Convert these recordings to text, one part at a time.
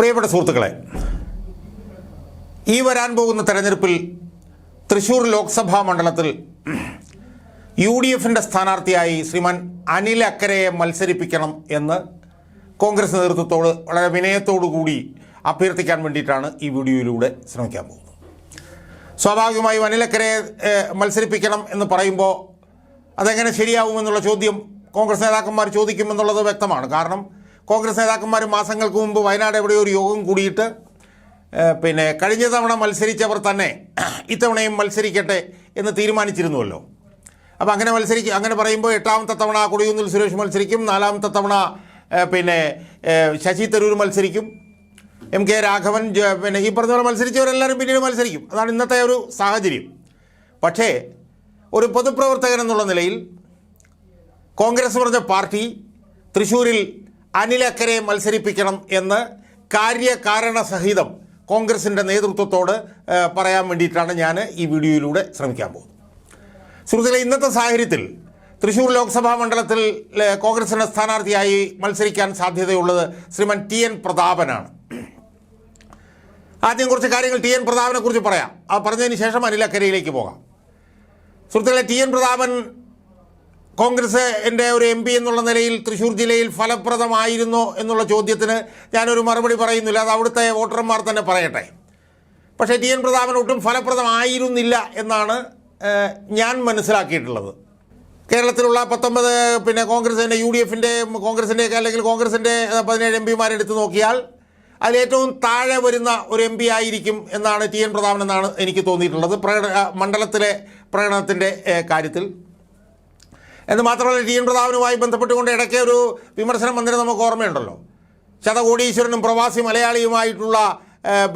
പ്രിയപ്പെട്ട സുഹൃത്തുക്കളെ ഈ വരാൻ പോകുന്ന തെരഞ്ഞെടുപ്പിൽ തൃശൂർ ലോക്സഭാ മണ്ഡലത്തിൽ യു ഡി എഫിന്റെ സ്ഥാനാർത്ഥിയായി ശ്രീമാൻ അനിൽ അക്കരയെ മത്സരിപ്പിക്കണം എന്ന് കോൺഗ്രസ് നേതൃത്വത്തോട് വളരെ വിനയത്തോടു കൂടി അഭ്യർത്ഥിക്കാൻ വേണ്ടിയിട്ടാണ് ഈ വീഡിയോയിലൂടെ ശ്രമിക്കാൻ പോകുന്നത്. സ്വാഭാവികമായും അനിലക്കരയെ മത്സരിപ്പിക്കണം എന്ന് പറയുമ്പോൾ അതെങ്ങനെ ശരിയാവുമെന്നുള്ള ചോദ്യം കോൺഗ്രസ് നേതാക്കന്മാർ ചോദിക്കുമെന്നുള്ളത് വ്യക്തമാണ്. കാരണം കോൺഗ്രസ് നേതാക്കന്മാർ മാസങ്ങൾക്ക് മുമ്പ് വയനാട് എവിടെയോ ഒരു യോഗം കൂടിയിട്ട് പിന്നെ കഴിഞ്ഞ തവണ മത്സരിച്ചവർ തന്നെ ഇത്തവണയും മത്സരിക്കട്ടെ എന്ന് തീരുമാനിച്ചിരുന്നുവല്ലോ. അപ്പോൾ അങ്ങനെ മത്സരിക്കും അങ്ങനെ പറയുമ്പോൾ എട്ടാമത്തെ തവണ കൊടിയുന്നിൽ സുരേഷ് മത്സരിക്കും നാലാമത്തെ തവണ പിന്നെ ശശി തരൂർ മത്സരിക്കും എം കെ രാഘവൻ പിന്നെ ഈ പറഞ്ഞ പോലെ മത്സരിച്ചവരെല്ലാവരും പിന്നീട് മത്സരിക്കും. അതാണ് ഇന്നത്തെ ഒരു സാഹചര്യം. പക്ഷേ ഒരു പൊതുപ്രവർത്തകൻ എന്നുള്ള നിലയിൽ കോൺഗ്രസ് പറഞ്ഞ പാർട്ടി തൃശ്ശൂരിൽ അനിലക്കരെ മത്സരിപ്പിക്കണം എന്ന് കാര്യകാരണ സഹിതം കോൺഗ്രസിന്റെ നേതൃത്വത്തോട് പറയാൻ വേണ്ടിയിട്ടാണ് ഞാൻ ഈ വീഡിയോയിലൂടെ ശ്രമിക്കാൻ പോകുന്നത്. സുഹൃത്തുക്കളെ ഇന്നത്തെ സാഹചര്യത്തിൽ തൃശ്ശൂർ ലോക്സഭാ മണ്ഡലത്തിൽ കോൺഗ്രസിന്റെ സ്ഥാനാർത്ഥിയായി മത്സരിക്കാൻ സാധ്യതയുള്ളത് ശ്രീമൻ ടി എൻ പ്രതാപനാണ്. ആദ്യം കുറച്ച് കാര്യങ്ങൾ ടി എൻ പ്രതാപനെക്കുറിച്ച് പറയാം. അത് പറഞ്ഞതിന് ശേഷം അനിലക്കരയിലേക്ക് പോകാം. സുഹൃത്തുക്കളെ ടി എൻ പ്രതാപൻ കോൺഗ്രസ് എന്റെ ഒരു എം പി എന്നുള്ള നിലയിൽ തൃശ്ശൂർ ജില്ലയിൽ ഫലപ്രദമായിരുന്നോ എന്നുള്ള ചോദ്യത്തിന് ഞാനൊരു മറുപടി പറയുന്നില്ല. അത് അവിടുത്തെ വോട്ടർമാർ തന്നെ പറയട്ടെ. പക്ഷേ ടി എൻ പ്രതാപൻ ഒട്ടും ഫലപ്രദമായിരുന്നില്ല എന്നാണ് ഞാൻ മനസ്സിലാക്കിയിട്ടുള്ളത്. കേരളത്തിലുള്ള പത്തൊമ്പത് പിന്നെ കോൺഗ്രസിന്റെ യു ഡി എഫിന്റെ കോൺഗ്രസിന്റെയൊക്കെ അല്ലെങ്കിൽ കോൺഗ്രസിന്റെ പതിനേഴ് എം പിമാരെ എടുത്ത് നോക്കിയാൽ അതിലേറ്റവും താഴെ വരുന്ന ഒരു എം പി ആയിരിക്കും എന്നാണ് ടി എൻ പ്രതാപൻ എന്നാണ് എനിക്ക് തോന്നിയിട്ടുള്ളത്. പ്രകട മണ്ഡലത്തിലെ പ്രകടനത്തിന്റെ കാര്യത്തിൽ. എന്ന് മാത്രമല്ല ടി എൻ പ്രതാപനുമായി ബന്ധപ്പെട്ടുകൊണ്ട് ഇടയ്ക്ക് ഒരു വിമർശനം വന്നിട്ട് നമുക്ക് ഓർമ്മയുണ്ടല്ലോ. ശതകോടീശ്വരനും പ്രവാസി മലയാളിയുമായിട്ടുള്ള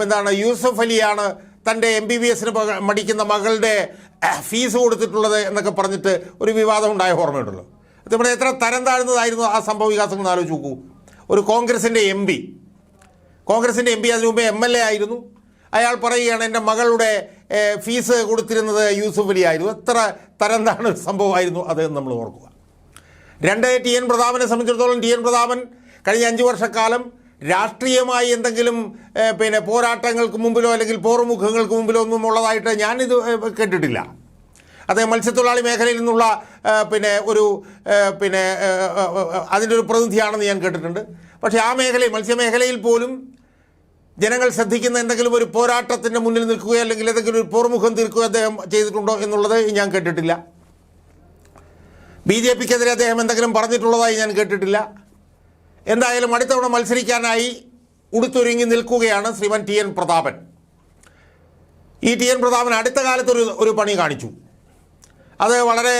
എന്താണ് യൂസഫ് അലിയാണ് തന്റെ എം ബി ബി എസിന് മടിക്കുന്ന മകളുടെ ഫീസ് കൊടുത്തിട്ടുള്ളത് എന്നൊക്കെ പറഞ്ഞിട്ട് ഒരു വിവാദം ഉണ്ടായ ഓർമ്മയുണ്ടല്ലോ. അതുപോലെ എത്ര തരം താഴ്ന്നതായിരുന്നു ആ സംഭവ വികാസങ്ങൾ എന്ന് ആലോചിച്ച് നോക്കൂ. ഒരു കോൺഗ്രസിന്റെ എം പി കോൺഗ്രസിന്റെ എം പി അതിനു മുമ്പേ എം എൽ എ ആയിരുന്നു. അയാൾ പറയുകയാണ് എന്റെ മകളുടെ ഫീസ് കൊടുത്തിരുന്നത് യൂസുഫ് അലി ആയിരുന്നു. എത്ര തരം ഒരു സംഭവമായിരുന്നു അത് നമ്മൾ ഓർക്കുക. രണ്ട് ടി എൻ പ്രതാപനെ സംബന്ധിച്ചിടത്തോളം ടി എൻ പ്രതാപൻ കഴിഞ്ഞ അഞ്ച് വർഷക്കാലം രാഷ്ട്രീയമായി എന്തെങ്കിലും പിന്നെ പോരാട്ടങ്ങൾക്ക് മുമ്പിലോ അല്ലെങ്കിൽ പോർമുഖങ്ങൾക്ക് മുമ്പിലോ ഒന്നും ഉള്ളതായിട്ട് ഞാനിത് കേട്ടിട്ടില്ല. അദ്ദേഹം മത്സ്യത്തൊഴിലാളി മേഖലയിൽ നിന്നുള്ള പിന്നെ ഒരു പിന്നെ അതിന്റെ ഒരു പ്രതിനിധിയാണെന്ന് ഞാൻ കേട്ടിട്ടുണ്ട്. പക്ഷേ ആ മേഖലയിൽ മത്സ്യമേഖലയിൽ പോലും ജനങ്ങൾ ശ്രദ്ധിക്കുന്ന എന്തെങ്കിലും ഒരു പോരാട്ടത്തിന്റെ മുന്നിൽ നിൽക്കുകയോ അല്ലെങ്കിൽ ഏതെങ്കിലും ഒരു പോർമുഖം തീർക്കുകയോ അദ്ദേഹം ചെയ്തിട്ടുണ്ടോ എന്നുള്ളത് ഞാൻ കേട്ടിട്ടില്ല. ബി ജെ പിക്കെതിരെ അദ്ദേഹം എന്തെങ്കിലും പറഞ്ഞിട്ടുള്ളതായി ഞാൻ കേട്ടിട്ടില്ല. എന്തായാലും അടുത്തവണ മത്സരിക്കാനായി ഉടുത്തൊരുങ്ങി നിൽക്കുകയാണ് ശ്രീമൻ ടി എൻ പ്രതാപൻ. ഈ ടി എൻ പ്രതാപൻ അടുത്ത കാലത്തൊരു ഒരു പണി കാണിച്ചു. അത് വളരെ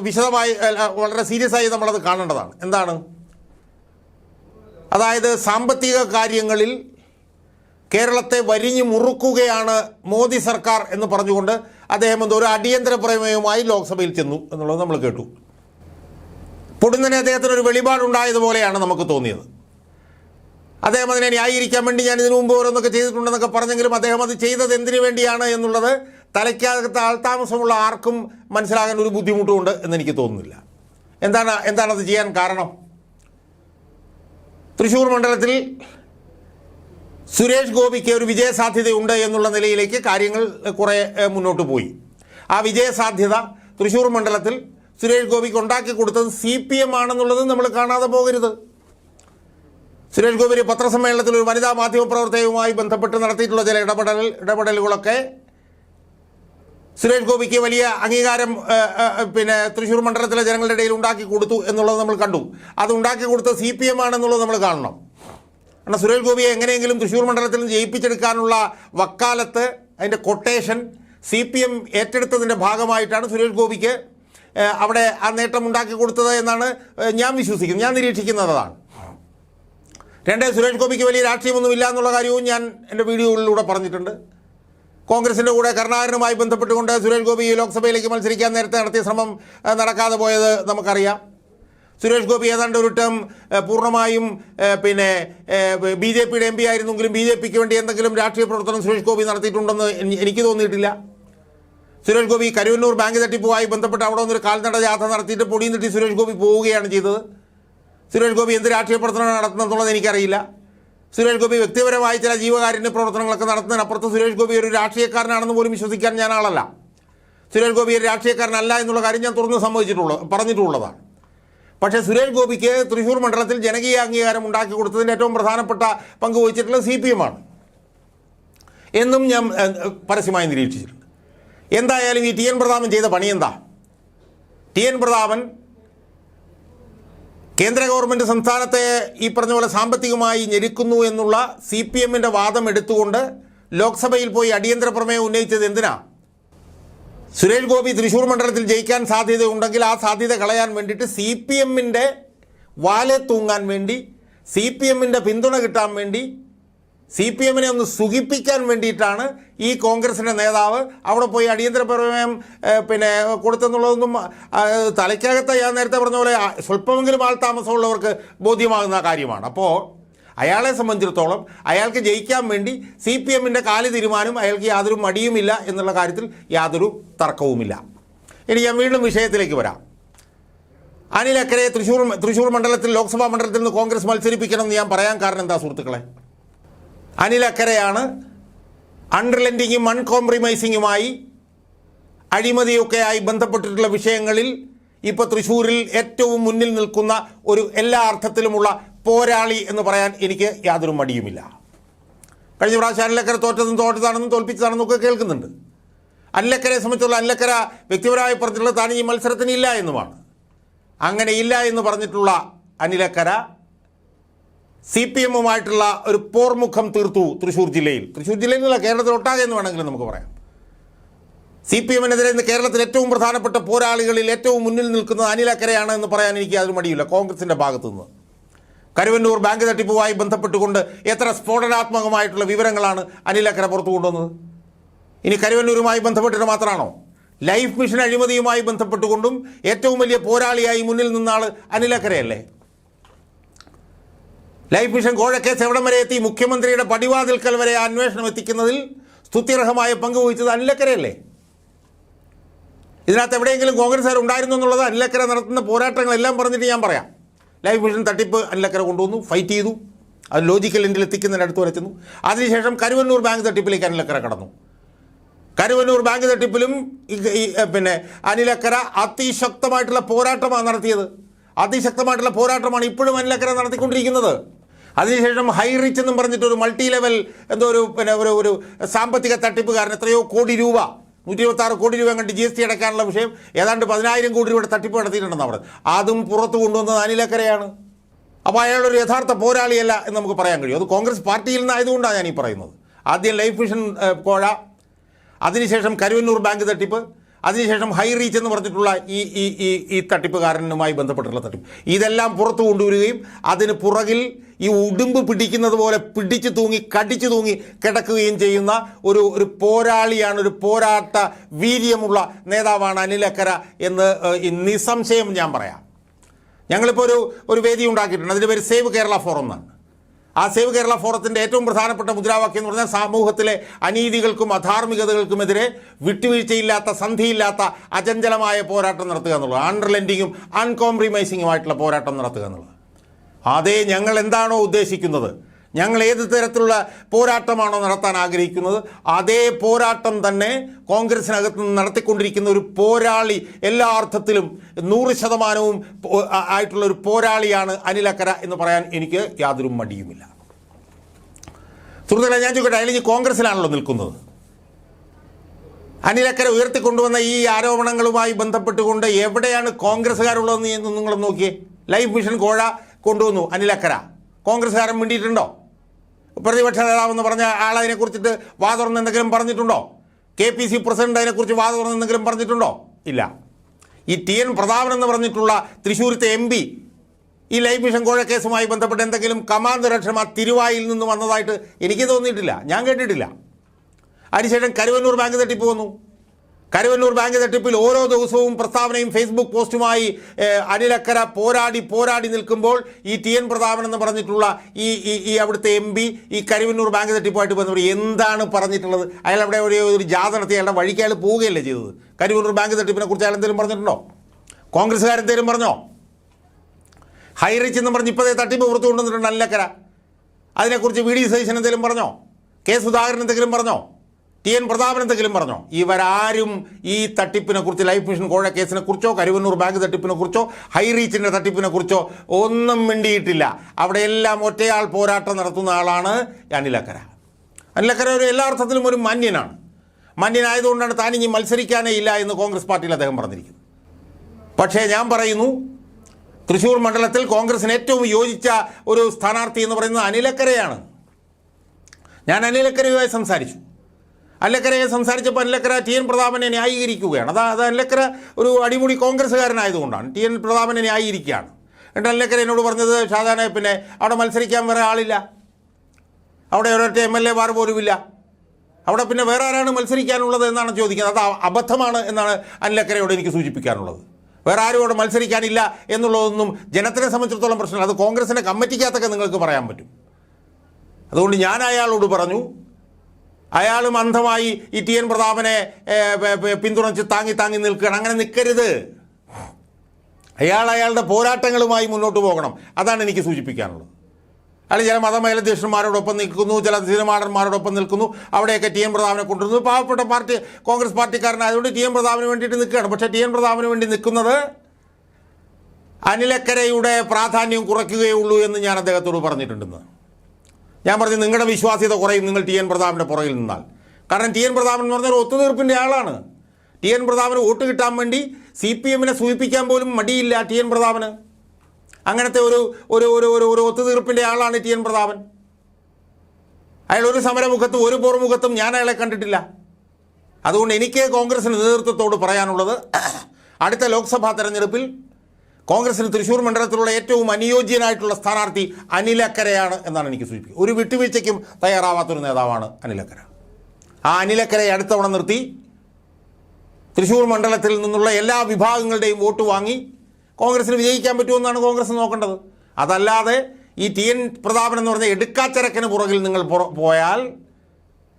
വിശദമായി വളരെ സീരിയസ് ആയി നമ്മളത് കാണേണ്ടതാണ്. എന്താണ്? അതായത് സാമ്പത്തിക കാര്യങ്ങളിൽ കേരളത്തെ വരിഞ്ഞു മുറുക്കുകയാണ് മോദി സർക്കാർ എന്ന് പറഞ്ഞുകൊണ്ട് അദ്ദേഹം എന്തോ ഒരു അടിയന്തര പ്രമേയവുമായി ലോക്സഭയിൽ ചെന്നു എന്നുള്ളത് നമ്മൾ കേട്ടു. പൊടുന്നനെ അദ്ദേഹത്തിന് ഒരു വെളിപാടുണ്ടായതുപോലെയാണ് നമുക്ക് തോന്നിയത്. അദ്ദേഹം അതിനെ ന്യായീകരിക്കാൻ വേണ്ടി ഞാൻ ഇതിനു മുമ്പ് ഓരോന്നൊക്കെ ചെയ്തിട്ടുണ്ടെന്നൊക്കെ പറഞ്ഞെങ്കിലും അദ്ദേഹം അത് ചെയ്തത് എന്തിനു വേണ്ടിയാണ് എന്നുള്ളത് തലയ്ക്കകത്ത് ആൾതാമസമുള്ള ആർക്കും മനസ്സിലാകാൻ ഒരു ബുദ്ധിമുട്ടുമുണ്ട് എന്നെനിക്ക് തോന്നുന്നില്ല. എന്താണ് എന്താണ് അത് ചെയ്യാൻ കാരണം? തൃശ്ശൂർ മണ്ഡലത്തിൽ സുരേഷ് ഗോപിക്ക് ഒരു വിജയസാധ്യതയുണ്ട് എന്നുള്ള നിലയിലേക്ക് കാര്യങ്ങൾ കുറേ മുന്നോട്ട് പോയി. ആ വിജയസാധ്യത തൃശ്ശൂർ മണ്ഡലത്തിൽ സുരേഷ് ഗോപിക്ക് ഉണ്ടാക്കി കൊടുത്തത് സി പി എം ആണെന്നുള്ളത് നമ്മൾ കാണാതെ പോകരുത്. സുരേഷ് ഗോപി പത്രസമ്മേളനത്തിൽ ഒരു വനിതാ മാധ്യമ പ്രവർത്തകയുമായി ബന്ധപ്പെട്ട് നടത്തിയിട്ടുള്ള ചില ഇടപെടൽ ഇടപെടലുകളൊക്കെ സുരേഷ് ഗോപിക്ക് വലിയ അംഗീകാരം പിന്നെ തൃശ്ശൂർ മണ്ഡലത്തിലെ ജനങ്ങളുടെ ഇടയിൽ ഉണ്ടാക്കി കൊടുത്തു എന്നുള്ളത് നമ്മൾ കണ്ടു. അത് ഉണ്ടാക്കി കൊടുത്ത സി പി എം ആണെന്നുള്ളത് നമ്മൾ കാണണം. കാരണം സുരേഷ് ഗോപിയെ എങ്ങനെയെങ്കിലും തൃശ്ശൂർ മണ്ഡലത്തിൽ നിന്ന് ജയിപ്പിച്ചെടുക്കാനുള്ള വക്കാലത്ത് അതിന്റെ കൊട്ടേഷൻ സി പി എം ഏറ്റെടുത്തതിന്റെ ഭാഗമായിട്ടാണ് സുരേഷ് ഗോപിക്ക് അവിടെ ആ നേട്ടം ഉണ്ടാക്കി കൊടുത്തത് എന്നാണ് ഞാൻ വിശ്വസിക്കുന്നത് ഞാൻ നിരീക്ഷിക്കുന്നത് അതാണ് രണ്ട് സുരേഷ് ഗോപിക്ക് വലിയ രാഷ്ട്രീയമൊന്നുമില്ല എന്നുള്ള കാര്യവും ഞാൻ എന്റെ വീഡിയോകളിലൂടെ പറഞ്ഞിട്ടുണ്ട്. കോൺഗ്രസിന്റെ കൂടെ കരുണാകരനുമായി ബന്ധപ്പെട്ടുകൊണ്ട് സുരേഷ് ഗോപി ലോക്സഭയിലേക്ക് മത്സരിക്കാൻ നേരത്തെ നടത്തിയ ശ്രമം നടക്കാതെ പോയത് നമുക്കറിയാം. സുരേഷ് ഗോപി ഏതാണ്ട് ഒരു ടേം പൂർണമായും പിന്നെ ബി ജെ പിയുടെ എം പി ആയിരുന്നെങ്കിലും ബി ജെ പിക്ക് വേണ്ടി എന്തെങ്കിലും രാഷ്ട്രീയ പ്രവർത്തനം സുരേഷ് ഗോപി നടത്തിയിട്ടുണ്ടെന്ന് എനിക്ക് തോന്നിയിട്ടില്ല. സുരേഷ് ഗോപി കരുവന്നൂർ ബാങ്ക് തട്ടിപ്പുമായി ബന്ധപ്പെട്ട് അവിടെ നിന്നൊരു കാൽനട ജാഥ നടത്തിയിട്ട് പൊടിയും തട്ടി സുരേഷ് ഗോപി പോവുകയാണ് ചെയ്തത്. സുരേഷ് ഗോപി എന്ത് രാഷ്ട്രീയ പ്രവർത്തനമാണ് നടത്തുന്നതെന്നുള്ളത് എനിക്കറിയില്ല. സുരേഷ് ഗോപി വ്യക്തിപരമായി ചില ജീവകാരുണ്യ പ്രവർത്തനങ്ങളൊക്കെ നടത്തുന്നതിനപ്പുറത്ത് സുരേഷ് ഗോപി ഒരു രാഷ്ട്രീയക്കാരനാണെന്ന് പോലും വിശ്വസിക്കാൻ ഞാൻ ആളല്ല സുരേഷ് ഗോപി ഒരു രാഷ്ട്രീയക്കാരനല്ല എന്നുള്ള കാര്യം ഞാൻ തുറന്ന് സമ്മതിച്ചിട്ടുള്ളത് പറഞ്ഞിട്ടുള്ളതാണ്. പക്ഷേ സുരേഷ് ഗോപിക്ക് തൃശ്ശൂർ മണ്ഡലത്തിൽ ജനകീയ അംഗീകാരം ഉണ്ടാക്കി കൊടുത്തതിന്റെ ഏറ്റവും പ്രധാനപ്പെട്ട പങ്ക് വഹിച്ചിട്ടുള്ളത് സി പി എമ്മാണ് എന്നും ഞാൻ പരസ്യമായി നിരീക്ഷിച്ചിട്ടുണ്ട്. എന്തായാലും ഈ ടി എൻ പ്രതാപൻ ചെയ്ത പണി എന്താ? ടി എൻ പ്രതാപൻ കേന്ദ്ര ഗവൺമെന്റ് സംസ്ഥാനത്തെ ഈ പറഞ്ഞ പോലെ സാമ്പത്തികമായി ഞെരുക്കുന്നു എന്നുള്ള സി പി എമ്മിന്റെ വാദം എടുത്തുകൊണ്ട് ലോക്സഭയിൽ പോയി അടിയന്തര പ്രമേയം ഉന്നയിച്ചത് എന്തിനാ? സുരേഷ് ഗോപി തൃശ്ശൂർ മണ്ഡലത്തിൽ ജയിക്കാൻ സാധ്യതയുണ്ടെങ്കിൽ ആ സാധ്യത കളയാൻ വേണ്ടിയിട്ട് സി പി എമ്മിന്റെ വാലെ തൂങ്ങാൻ വേണ്ടി സി പി എമ്മിന്റെ പിന്തുണ കിട്ടാൻ വേണ്ടി സി പി എമ്മിനെ ഒന്ന് സുഖിപ്പിക്കാൻ വേണ്ടിയിട്ടാണ് ഈ കോൺഗ്രസിന്റെ നേതാവ് അവിടെ പോയി അടിയന്തര പ്രമേയം പിന്നെ കൊടുത്തെന്നുള്ളതൊന്നും തലയ്ക്കകത്ത് ഞാൻ നേരത്തെ പറഞ്ഞ പോലെ സ്വല്പമെങ്കിലും ആൾ താമസമുള്ളവർക്ക് ബോധ്യമാകുന്ന കാര്യമാണ്. അപ്പോൾ അയാളെ സംബന്ധിച്ചിടത്തോളം അയാൾക്ക് ജയിക്കാൻ വേണ്ടി സി പി എമ്മിന്റെ കാൽ തീരുമാനം അയാൾക്ക് യാതൊരു മടിയുമില്ല എന്നുള്ള കാര്യത്തിൽ യാതൊരു തർക്കവുമില്ല. ഇനി ഞാൻ വീണ്ടും വിഷയത്തിലേക്ക് വരാം. അനിൽ അക്കരെ തൃശ്ശൂർ തൃശ്ശൂർ മണ്ഡലത്തിൽ ലോക്സഭാ മണ്ഡലത്തിൽ നിന്ന് കോൺഗ്രസ് മത്സരിപ്പിക്കണം എന്ന് ഞാൻ പറയാൻ കാരണം എന്താ സുഹൃത്തുക്കളെ? അനിൽ അക്കരെയാണ് അൺറിലന്റിങ്ങും അൺകോംപ്രമൈസിങ്ങുമായി അഴിമതിയൊക്കെയായി ബന്ധപ്പെട്ടിട്ടുള്ള വിഷയങ്ങളിൽ ഇപ്പോൾ തൃശ്ശൂരിൽ ഏറ്റവും മുന്നിൽ നിൽക്കുന്ന ഒരു എല്ലാ അർത്ഥത്തിലുമുള്ള പോരാളി എന്ന് പറയാൻ എനിക്ക് യാതൊരു മടിയുമില്ല. കഴിഞ്ഞ പ്രാവശ്യം അല്ലക്കര തോറ്റതും തോറ്റതാണെന്നും തോൽപ്പിച്ചതാണെന്നും ഒക്കെ കേൾക്കുന്നുണ്ട്. അല്ലക്കരയെ സംബന്ധിച്ചുള്ള അല്ലക്കര വ്യക്തിപരമായി പറഞ്ഞിട്ടുള്ള താൻ ഈ മത്സരത്തിന് ഇല്ല എന്നുമാണ്. അങ്ങനെ ഇല്ല എന്ന് പറഞ്ഞിട്ടുള്ള അനിലക്കര സി പി എമ്മുമായിട്ടുള്ള ഒരു പോർമുഖം തീർത്തു തൃശ്ശൂർ ജില്ലയിൽ. തൃശ്ശൂർ ജില്ലയിൽ നിന്നല്ല കേരളത്തിലൊട്ടാകെ എന്ന് വേണമെങ്കിലും നമുക്ക് പറയാം. സി പി എമ്മിനെതിരെ ഇന്ന് കേരളത്തിൽ ഏറ്റവും പ്രധാനപ്പെട്ട പോരാളികളിൽ ഏറ്റവും മുന്നിൽ നിൽക്കുന്നത് അനിലക്കരയാണ് എന്ന് പറയാൻ എനിക്ക് യാതൊരു മടിയില്ല കോൺഗ്രസിന്റെ ഭാഗത്തു നിന്ന് കരുവന്നൂർ ബാങ്ക് തട്ടിപ്പുമായി ബന്ധപ്പെട്ടുകൊണ്ട് എത്ര സ്ഫോടനാത്മകമായിട്ടുള്ള വിവരങ്ങളാണ് അനിലക്കര പുറത്തു കൊണ്ടുവന്നത്? ഇനി കരുവന്നൂരുമായി ബന്ധപ്പെട്ടിട്ട് മാത്രമാണോ? ലൈഫ് മിഷൻ അഴിമതിയുമായി ബന്ധപ്പെട്ടുകൊണ്ടും ഏറ്റവും വലിയ പോരാളിയായി മുന്നിൽ നിന്ന ആൾ അനിലക്കരയല്ലേ? ലൈഫ് മിഷൻ കോഴക്കേസ് എവിടം വരെ എത്തി? മുഖ്യമന്ത്രിയുടെ പടിവാതിൽക്കൽ വരെ അന്വേഷണം എത്തിക്കുന്നതിൽ സ്തുത്യർഹമായ പങ്ക് വഹിച്ചത് അനിലക്കരയല്ലേ? ഇതിനകത്ത് എവിടെയെങ്കിലും കോൺഗ്രസ്സുകാർ ഉണ്ടായിരുന്നു എന്നുള്ളത് അനിലക്കര നടത്തുന്ന പോരാട്ടങ്ങളെല്ലാം പറഞ്ഞിട്ട് ഞാൻ പറയാം. ലൈഫ് മിഷൻ തട്ടിപ്പ് അനിലക്കര കൊണ്ടുവന്നു ഫൈറ്റ് ചെയ്തു. അത് ലോജിക്കൽ എൻഡിൽ എത്തിക്കുന്നതിന് അടുത്ത് വരെ ചെന്നു. അതിനുശേഷം കരുവന്നൂർ ബാങ്ക് തട്ടിപ്പിലേക്ക് അനിലക്കര കടന്നു. കരുവന്നൂർ ബാങ്ക് തട്ടിപ്പിലും പിന്നെ അനിലക്കര അതിശക്തമായിട്ടുള്ള പോരാട്ടമാണ് നടത്തിയത്. അതിശക്തമായിട്ടുള്ള പോരാട്ടമാണ് ഇപ്പോഴും അനിലക്കര നടത്തിക്കൊണ്ടിരിക്കുന്നത്. അതിനുശേഷം ഹൈ റിച്ച് എന്നും പറഞ്ഞിട്ട് ഒരു മൾട്ടി ലെവൽ എന്തോ ഒരു പിന്നെ ഒരു ഒരു സാമ്പത്തിക തട്ടിപ്പുകാരൻ എത്രയോ കോടി രൂപ നൂറ്റി ഇരുപത്താറ് കോടി രൂപ കണ്ട് ജി എസ് ടി അടയ്ക്കാനുള്ള വിഷയം. ഏതാണ്ട് പതിനായിരം കോടി രൂപയുടെ തട്ടിപ്പ് നടത്തിയിട്ടുണ്ടെന്ന് അവിടെ. അതും പുറത്തു കൊണ്ടുവന്നത് അനിലക്കരയാണ് അപ്പോൾ അയാളൊരു യഥാർത്ഥ പോരാളിയല്ല എന്ന് നമുക്ക് പറയാൻ കഴിയും. അത് കോൺഗ്രസ് പാർട്ടിയിൽ നിന്നായതുകൊണ്ടാണ് ഞാൻ ഈ പറയുന്നത്. ആദ്യം ലൈഫ് മിഷൻ കോഴ അതിനുശേഷം കരുവന്നൂർ ബാങ്ക് തട്ടിപ്പ് അതിനുശേഷം ഹൈ റീച്ച് എന്ന് പറഞ്ഞിട്ടുള്ള ഈ ഈ ഈ ഈ തട്ടിപ്പുകാരനുമായി ബന്ധപ്പെട്ടുള്ള തട്ടിപ്പ്. ഇതെല്ലാം പുറത്തു കൊണ്ടുവരികയും അതിന് പുറകിൽ ഈ ഉടുമ്പ് പിടിക്കുന്നത് പോലെ പിടിച്ചു തൂങ്ങി കടിച്ചു തൂങ്ങി കിടക്കുകയും ചെയ്യുന്ന ഒരു ഒരു പോരാളിയാണ് ഒരു പോരാട്ട വീര്യമുള്ള നേതാവാണ് അനിലക്കര എന്ന് നിസ്സംശയം ഞാൻ പറയാം. ഞങ്ങളിപ്പോൾ ഒരു ഒരു വേദി ഉണ്ടാക്കിയിട്ടുണ്ട്. അതിന്റെ പേര് സേവ് കേരള ഫോറം എന്നാണ്. ആ സേവ് കേരള ഫോറത്തിന്റെ ഏറ്റവും പ്രധാനപ്പെട്ട മുദ്രാവാക്യം എന്ന് പറഞ്ഞാൽ സമൂഹത്തിലെ അനീതികൾക്കും അധാർമികതകൾക്കുമെതിരെ വിട്ടുവീഴ്ചയില്ലാത്ത സന്ധിയില്ലാത്ത അചഞ്ചലമായ പോരാട്ടം നടത്തുക എന്നുള്ളത് അണ്ടർലെൻഡിങ്ങും അൺകോംപ്രമൈസിങ്ങുമായിട്ടുള്ള പോരാട്ടം നടത്തുക എന്നുള്ളത്. അതേ ഞങ്ങൾ എന്താണോ ഉദ്ദേശിക്കുന്നത് ഞങ്ങൾ ഏത് തരത്തിലുള്ള പോരാട്ടമാണോ നടത്താൻ ആഗ്രഹിക്കുന്നത് അതേ പോരാട്ടം തന്നെ കോൺഗ്രസിനകത്ത് നിന്ന് നടത്തിക്കൊണ്ടിരിക്കുന്ന ഒരു പോരാളി എല്ലാ അർത്ഥത്തിലും നൂറ് ശതമാനവും ആയിട്ടുള്ള ഒരു പോരാളിയാണ് അനിലക്കര എന്ന് പറയാൻ എനിക്ക് യാതൊരു മടിയുമില്ല. സുഹൃത്തുക്കളെ ഞാൻ ചോദിക്കട്ടെ അതിൽ ഈ കോൺഗ്രസ്സിലാണല്ലോ നിൽക്കുന്നത്? അനിലക്കര ഉയർത്തിക്കൊണ്ടുവന്ന ഈ ആരോപണങ്ങളുമായി ബന്ധപ്പെട്ടുകൊണ്ട് എവിടെയാണ് കോൺഗ്രസ്സുകാരുള്ളതെന്ന് നിങ്ങൾ നോക്കിയേ. ലൈഫ് മിഷൻ കോഴ കൊണ്ടുവന്നു അനിലക്കര. കോൺഗ്രസ്സുകാരൻ വേണ്ടിയിട്ടുണ്ടോ പ്രതിപക്ഷ നേതാവെന്ന് പറഞ്ഞ ആളതിനെക്കുറിച്ചിട്ട് വാ തുറന്ന് എന്തെങ്കിലും പറഞ്ഞിട്ടുണ്ടോ? കെ പി സി പ്രസിഡന്റ് അതിനെക്കുറിച്ച് വാ തുറന്ന് എന്തെങ്കിലും പറഞ്ഞിട്ടുണ്ടോ? ഇല്ല. ഈ ടി എൻ പ്രതാപൻ എന്ന് പറഞ്ഞിട്ടുള്ള തൃശ്ശൂരത്തെ എം ഈ ലൈഫ് മിഷൻ കോഴ കേസുമായി ബന്ധപ്പെട്ട് എന്തെങ്കിലും കമാൻഡ് രക്ഷമ തിരുവായിൽ നിന്ന് വന്നതായിട്ട് എനിക്ക് തോന്നിയിട്ടില്ല. ഞാൻ കേട്ടിട്ടില്ല. അതിനുശേഷം കരുവന്നൂർ ബാങ്ക് തട്ടിപ്പ് വന്നു കരുവന്നൂർ ബാങ്ക് തട്ടിപ്പിൽ ഓരോ ദിവസവും പ്രസ്താവനയും ഫേസ്ബുക്ക് പോസ്റ്റുമായി അനിലക്കര പോരാടി പോരാടി നിൽക്കുമ്പോൾ ഈ ടി എൻ പ്രതാപൻ എന്ന് പറഞ്ഞിട്ടുള്ള ഈ ഈ അവിടുത്തെ എം പി ഈ കരുവന്നൂർ ബാങ്ക് തട്ടിപ്പുമായിട്ട് ബന്ധപ്പെട്ട് എന്താണ് പറഞ്ഞിട്ടുള്ളത്? അയാൾ അവിടെ ഒരു ഒരു ജാഥ നടത്തി അയാളുടെ വഴിക്ക് അയാൾ പോവുകയല്ലേ ചെയ്തത്? കരുവന്നൂർ ബാങ്ക് തട്ടിപ്പിനെ കുറിച്ച് അയാൾ എന്തെങ്കിലും പറഞ്ഞിട്ടുണ്ടോ? കോൺഗ്രസ്സുകാരെന്തെങ്കിലും പറഞ്ഞോ? ഹൈ റിച്ച് എന്ന് പറഞ്ഞ് ഇപ്പോഴത്തെ തട്ടിപ്പ് പുറത്തു കൊണ്ടുവന്നിട്ടുണ്ട് അല്ലക്കര അതിനെക്കുറിച്ച് വി ഡി സതീശൻ എന്തെങ്കിലും പറഞ്ഞോ? കെ സുധാകരൻ എന്തെങ്കിലും പറഞ്ഞോ? ടി എൻ പ്രതാപൻ എന്തെങ്കിലും പറഞ്ഞോ? ഇവരാരും ഈ തട്ടിപ്പിനെ കുറിച്ച് ലൈഫ് മിഷൻ കോഴ കേസിനെ കുറിച്ചോ കരുവന്നൂർ ബാങ്ക് തട്ടിപ്പിനെ കുറിച്ചോ ഹൈ റീച്ചിന്റെ തട്ടിപ്പിനെ കുറിച്ചോ ഒന്നും മിണ്ടിയിട്ടില്ല. അവിടെ എല്ലാം ഒറ്റയാൾ പോരാട്ടം നടത്തുന്ന ആളാണ് അനിലക്കര അനിലക്കര ഒരു എല്ലാ അർത്ഥത്തിലും ഒരു മാന്യനാണ്. മാന്യനായതുകൊണ്ടാണ് താൻ ഇനി മത്സരിക്കാനേ ഇല്ല എന്ന് കോൺഗ്രസ് പാർട്ടിയിൽ അദ്ദേഹം പറഞ്ഞിരിക്കുന്നു. പക്ഷേ ഞാൻ പറയുന്നു തൃശ്ശൂർ മണ്ഡലത്തിൽ കോൺഗ്രസിന് ഏറ്റവും യോജിച്ച ഒരു സ്ഥാനാർത്ഥി എന്ന് പറയുന്നത് അനിലക്കരയാണ്. ഞാൻ അനിലക്കരയുമായി സംസാരിച്ചു. അനിലക്കരയെ സംസാരിച്ചപ്പോൾ അനിലക്കര ടി എൻ പ്രതാപനെ ന്യായീകരിക്കുകയാണ്. അതാ അത് അനിലക്കര ഒരു അടിമുടി കോൺഗ്രസ്സുകാരനായതുകൊണ്ടാണ് ടി എൻ പ്രതാപനെ ന്യായീകരിക്കുകയാണ്. എന്നിട്ട് അനിലക്കര എന്നോട് പറഞ്ഞത് സാധാരണ പിന്നെ അവിടെ മത്സരിക്കാൻ വേറെ ആളില്ല. അവിടെ ഒരൊറ്റ എം എൽ എ മാർ പോലുമില്ല. അവിടെ പിന്നെ വേറെ ആരാണ് മത്സരിക്കാനുള്ളത് എന്നാണ് ചോദിക്കുന്നത്. അത് അബദ്ധമാണ് എന്നാണ് അനിലക്കരയോട് എനിക്ക് സൂചിപ്പിക്കാനുള്ളത്. വേറെ ആരും അവിടെ മത്സരിക്കാനില്ല എന്നുള്ളതൊന്നും ജനത്തിനെ സംബന്ധിച്ചിടത്തോളം പ്രശ്നമില്ല. അത് കോൺഗ്രസിന്റെ കമ്മിറ്റിക്കകത്തൊക്കെ നിങ്ങൾക്ക് പറയാൻ പറ്റും. അതുകൊണ്ട് ഞാൻ അയാളോട് പറഞ്ഞു അയാളും അന്ധമായി ഈ ടി എൻ പ്രതാപനെ പിന്തുണച്ച് താങ്ങി താങ്ങി നിൽക്കുകയാണ്. അങ്ങനെ നിൽക്കരുത്. അയാൾ അയാളുടെ പോരാട്ടങ്ങളുമായി മുന്നോട്ട് പോകണം. അതാണ് എനിക്ക് സൂചിപ്പിക്കാനുള്ളത്. അയാൾ ചില മതമേലധ്യക്ഷന്മാരോടൊപ്പം നിൽക്കുന്നു ചില സിനിമാടന്മാരോടൊപ്പം നിൽക്കുന്നു. അവിടെയൊക്കെ ടി എം പ്രതാപനെ കൊണ്ടുവരുന്നു. പാവപ്പെട്ട പാർട്ടി കോൺഗ്രസ് പാർട്ടിക്കാരനായതുകൊണ്ട് ടി എം പ്രതാപന് വേണ്ടിയിട്ട് നിൽക്കുകയാണ്. പക്ഷേ ടി എൻ പ്രതാപന് വേണ്ടി നിൽക്കുന്നത് അനിലക്കരയുടെ പ്രാധാന്യം കുറയ്ക്കുകയുള്ളൂ എന്ന് ഞാൻ അദ്ദേഹത്തോട് പറഞ്ഞിട്ടുണ്ടെന്ന്. ഞാൻ പറഞ്ഞു നിങ്ങളുടെ വിശ്വാസ്യത കുറയും നിങ്ങൾ ടി എൻ പ്രതാപന്റെ പുറകിൽ നിന്നാൽ. കാരണം ടി എൻ പ്രതാപൻ എന്ന് പറഞ്ഞാൽ ഒത്തുതീർപ്പിന്റെ ആളാണ്. ടി എൻ പ്രതാപന് വോട്ട് കിട്ടാൻ വേണ്ടി സി പി എമ്മിനെ സൂചിപ്പിക്കാൻ പോലും മടിയില്ല ടി എൻ പ്രതാപന്. അങ്ങനത്തെ ഒരു ഒരു ഒരു ഒരു ഒരു ഒത്തുതീർപ്പിന്റെ ആളാണ് ടി എൻ പ്രതാപൻ. അയാൾ ഒരു സമരമുഖത്തും ഒരു പുറമുഖത്തും ഞാൻ അയാളെ കണ്ടിട്ടില്ല. അതുകൊണ്ട് എനിക്ക് കോൺഗ്രസിന് നേതൃത്വത്തോട് പറയാനുള്ളത് അടുത്ത ലോക്സഭാ തെരഞ്ഞെടുപ്പിൽ കോൺഗ്രസിന് തൃശ്ശൂർ മണ്ഡലത്തിലുള്ള ഏറ്റവും അനുയോജ്യനായിട്ടുള്ള സ്ഥാനാർത്ഥി അനിലക്കരയാണ് എന്നാണ് എനിക്ക് സൂചിപ്പിക്കുന്നത് ഒരു വിട്ടുവീഴ്ചയ്ക്കും തയ്യാറാവാത്തൊരു നേതാവാണ് അനിലക്കര ആ അനിലക്കരയെ അടുത്തവണ നിർത്തി തൃശ്ശൂർ മണ്ഡലത്തിൽ നിന്നുള്ള എല്ലാ വിഭാഗങ്ങളുടെയും വോട്ട് വാങ്ങി കോൺഗ്രസിന് വിജയിക്കാൻ പറ്റുമെന്നാണ് കോൺഗ്രസ് നോക്കേണ്ടത്. അതല്ലാതെ ഈ ടി എൻ പ്രതാപൻ എന്ന് പറഞ്ഞ എടുക്കാച്ചരക്കിന് പുറകിൽ നിങ്ങൾ പോയാൽ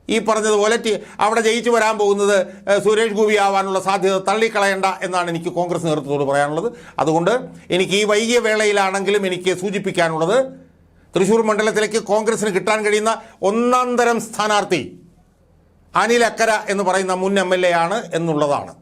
ഈ പറഞ്ഞതുപോലെ ടി അവിടെ ജയിച്ചു വരാൻ പോകുന്നത് സുരേഷ് ഗോപി ആവാനുള്ള സാധ്യത തള്ളിക്കളയണ്ട എന്നാണ് എനിക്ക് കോൺഗ്രസ് നേതൃത്വത്തോട് പറയാനുള്ളത്. അതുകൊണ്ട് എനിക്ക് ഈ വൈകിയ വേളയിലാണെങ്കിലും എനിക്ക് സൂചിപ്പിക്കാനുള്ളത് തൃശ്ശൂർ മണ്ഡലത്തിലേക്ക് കോൺഗ്രസിന് കിട്ടാൻ കഴിയുന്ന ഒന്നാം തരം സ്ഥാനാർത്ഥി അനിൽ അക്കര എന്ന് പറയുന്ന മുൻ എം എൽ എ ആണ് എന്നുള്ളതാണ്.